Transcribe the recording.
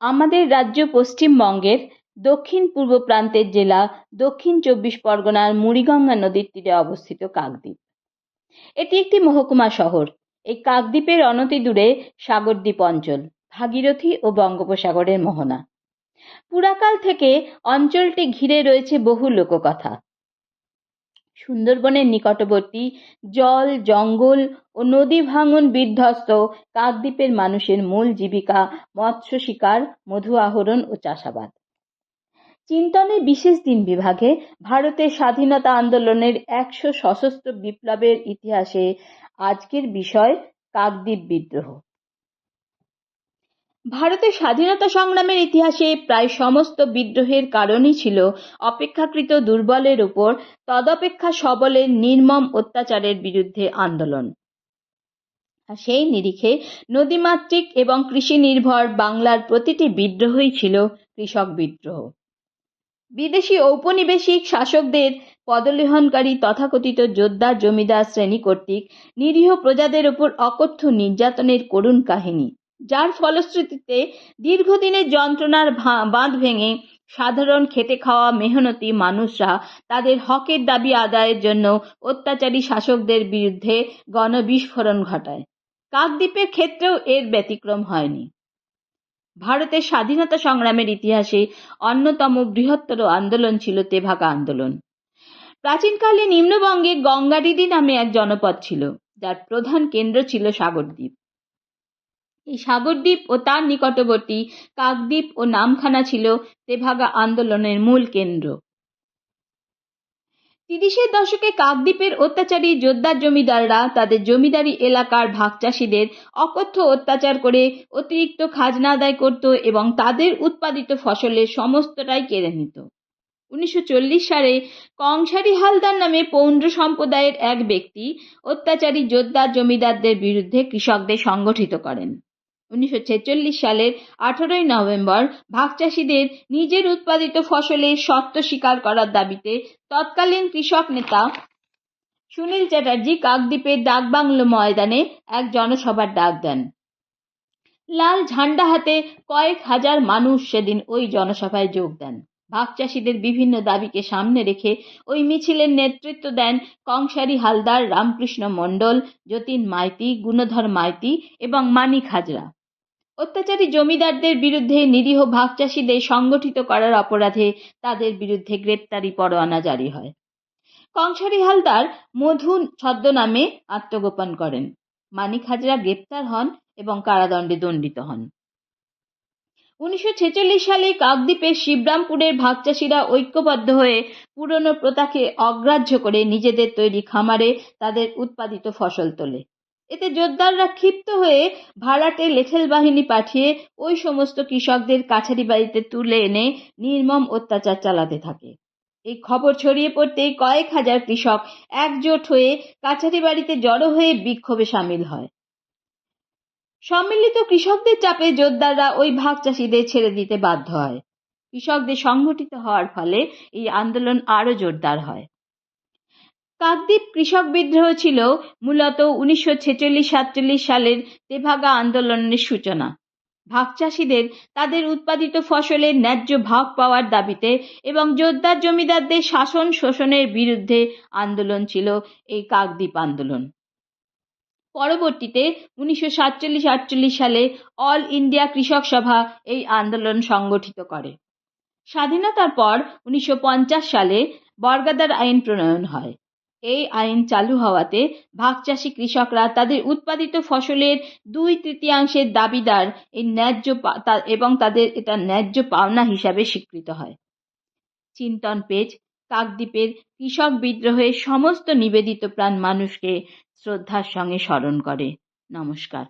আমাদের রাজ্য পশ্চিমবঙ্গের দক্ষিণ-পূর্ব প্রান্তের জেলা দক্ষিণ চব্বিশ পরগনার মুড়িগঙ্গা নদীর তীরে অবস্থিত কাকদ্বীপ। এটি একটি মহকুমা শহর। এই কাকদ্বীপের অনতি দূরে সাগরদ্বীপ অঞ্চল, ভাগীরথী ও বঙ্গোপসাগরের মোহনা। পুরাকাল থেকে অঞ্চলটি ঘিরে রয়েছে বহু লোককথা। সুন্দরবনের নিকটবর্তী জল, জঙ্গল ও নদী ভাঙন বিধ্বস্ত কাকদ্বীপের মানুষের মূল জীবিকা মৎস্য শিকার, মধু আহরণ ও চাষাবাদ। চিন্তনের বিশেষ দিন বিভাগে ভারতের স্বাধীনতা আন্দোলনের একশো সশস্ত্র বিপ্লবের ইতিহাসে আজকের বিষয় কাকদ্বীপ বিদ্রোহ। ভারতের স্বাধীনতা সংগ্রামের ইতিহাসে প্রায় সমস্ত বিদ্রোহের কারণই ছিল অপেক্ষাকৃত দুর্বলের উপর তদপেক্ষা সবলের নির্মম অত্যাচারের বিরুদ্ধে আন্দোলন। সেই নিরিখে নদীমাতৃক এবং কৃষি নির্ভর বাংলার প্রতিটি বিদ্রোহই ছিল কৃষক বিদ্রোহ। বিদেশি ঔপনিবেশিক শাসকদের পদলেহনকারী তথাকথিত জোদ্দার জমিদার শ্রেণি কর্তৃক নিরীহ প্রজাদের উপর অকথ্য নির্যাতনের করুণ কাহিনী। যার ফলশ্রুতিতে দীর্ঘদিনের যন্ত্রণার বাঁধ ভেঙে সাধারণ খেটে খাওয়া মেহনতি মানুষরা তাদের হকের দাবি আদায়ের জন্য অত্যাচারী শাসকদের বিরুদ্ধে গণবিস্ফোরণ ঘটায়। কাকদ্বীপের ক্ষেত্রেও এর ব্যতিক্রম হয়নি। ভারতের স্বাধীনতা সংগ্রামের ইতিহাসে অন্যতম বৃহত্তর আন্দোলন ছিল তেভাগা আন্দোলন। প্রাচীনকালে নিম্নবঙ্গে গঙ্গাডিদি নামে এক জনপদ ছিল, যার প্রধান কেন্দ্র ছিল সাগরদ্বীপ। এই সাগরদ্বীপ ও তার নিকটবর্তী কাকদ্বীপ ও নামখানা ছিল তেভাগা আন্দোলনের মূল কেন্দ্র। তিরিশের দশকে কাকদ্বীপের অত্যাচারী জোদ্দার জমিদাররা তাদের জমিদারি এলাকার ভাগচাষীদের অকথ্য অত্যাচার করে অতিরিক্ত খাজনা আদায় করত এবং তাদের উৎপাদিত ফসলের সমস্তটাই কেড়ে নিত। উনিশশো চল্লিশ সালে কংসারী হালদার নামে পৌণ্ড সম্প্রদায়ের এক ব্যক্তি অত্যাচারী জোদ্দার জমিদারদের বিরুদ্ধে কৃষকদের সংগঠিত করেন। উনিশশো ছেচল্লিশ সালের আঠারোই নভেম্বর ভাগ ভাগচাষীদের নিজের উৎপাদিত ফসলের শর্ত স্বীকার করার দাবিতে তৎকালীন কৃষক নেতা সুনীল চ্যাটার্জি কাকদ্বীপের ডাকবাংলো ময়দানে এক জনসভার ডাক দেন। লাল ঝান্ডা হাতে কয়েক হাজার মানুষ সেদিন ওই জনসভায় যোগ দেন। ভাগ ভাগচাষীদের বিভিন্ন দাবিকে সামনে রেখে ওই মিছিলের নেতৃত্ব দেন কংসারী হালদার রামকৃষ্ণ মণ্ডল, যতীন মাইতি, গুণধর মাইতি এবং মানিক হাজরা। অত্যাচারী জমিদারদের বিরুদ্ধে নিরীহ ভাগচাষীদের সংগঠিত করার অপরাধে তাদের বিরুদ্ধে গ্রেপ্তারি পরোয়ানা জারি হয়। কংসারী হালদার মধু ছদ্মনামে আত্মগোপন করেন। মানিক হাজরা গ্রেপ্তার হন এবং কারাদণ্ডে দণ্ডিত হন। উনিশশো ছেচল্লিশ সালে কাকদ্বীপের শিবরামপুরের ভাগচাষীরা ঐক্যবদ্ধ হয়ে পুরনো প্রথাকে অগ্রাহ্য করে নিজেদের তৈরি খামারে তাদের উৎপাদিত ফসল তোলে। এতে জোরদাররা ক্ষিপ্ত হয়ে ভাড়াটে লেঠেল বাহিনী পাঠিয়ে ওই সমস্ত কৃষকদের কাছারি বাড়িতে তুলে এনে নির্মম অত্যাচার চালাতে থাকে। এই খবর ছড়িয়ে পড়তেই কয়েক হাজার কৃষক একজোট হয়ে কাছারি বাড়িতে জড়ো হয়ে বিক্ষোভে সামিল হয়। সম্মিলিত কৃষকদের চাপে জোরদাররা ওই ভাগ চাষিদের ছেড়ে দিতে বাধ্য হয়। কৃষকদের সংগঠিত হওয়ার ফলে এই আন্দোলন আরও জোরদার হয়। কাকদ্বীপ কৃষক বিদ্রোহ ছিল মূলত উনিশশো ছেচল্লিশ সাতচল্লিশ সালের তেভাগা আন্দোলনের সূচনা। ভাগ ভাগচাষীদের তাদের উৎপাদিত ফসলের ন্যায্য ভাগ পাওয়ার দাবিতে এবং জোরদার জমিদারদের শাসন শোষণের বিরুদ্ধে আন্দোলন ছিল এই কাকদ্বীপ আন্দোলন। পরবর্তীতে উনিশশো সাতচল্লিশ আটচল্লিশ সালে অল ইন্ডিয়া কৃষক সভা এই আন্দোলন সংগঠিত করে। স্বাধীনতার পর উনিশশো পঞ্চাশ সালে বর্গাদার আইন প্রণয়ন হয়। এই আইন চালু হওয়াতে ভাগচাষী কৃষকরা তাদের উৎপাদিত ফসলের দুই তৃতীয়াংশের দাবিদার এই ন্যায্য এবং তাদের এটা ন্যায্য পাওনা হিসাবে স্বীকৃত হয়। চিন্তন পেজ, কাকদ্বীপের কৃষক বিদ্রোহের সমস্ত নিবেদিত প্রাণ মানুষকে শ্রদ্ধার সঙ্গে স্মরণ করে। নমস্কার।